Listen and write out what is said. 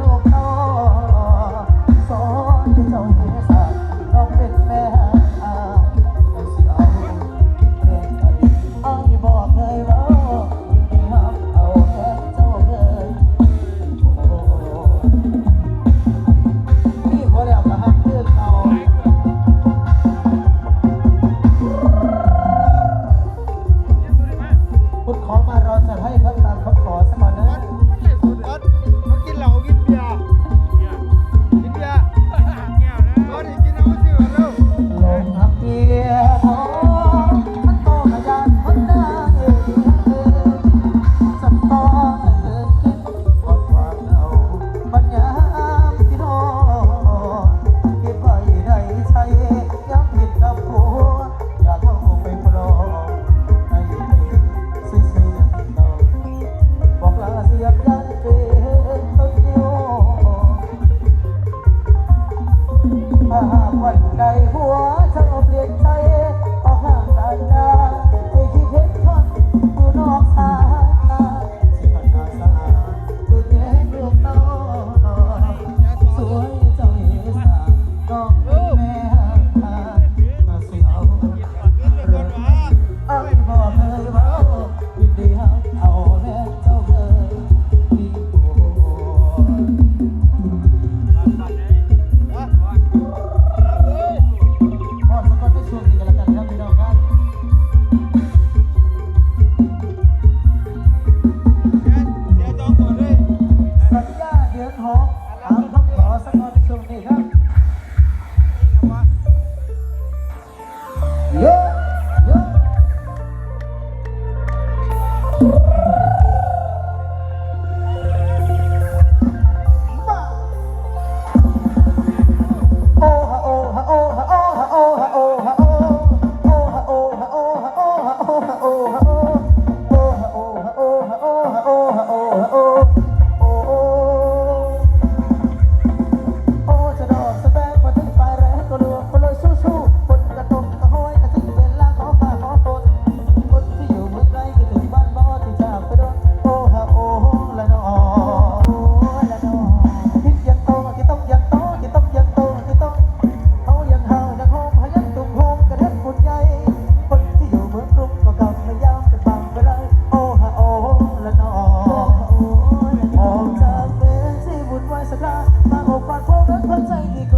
ลูก you สักลาบางอกบางโค้งนั้นพื่อใจดีก็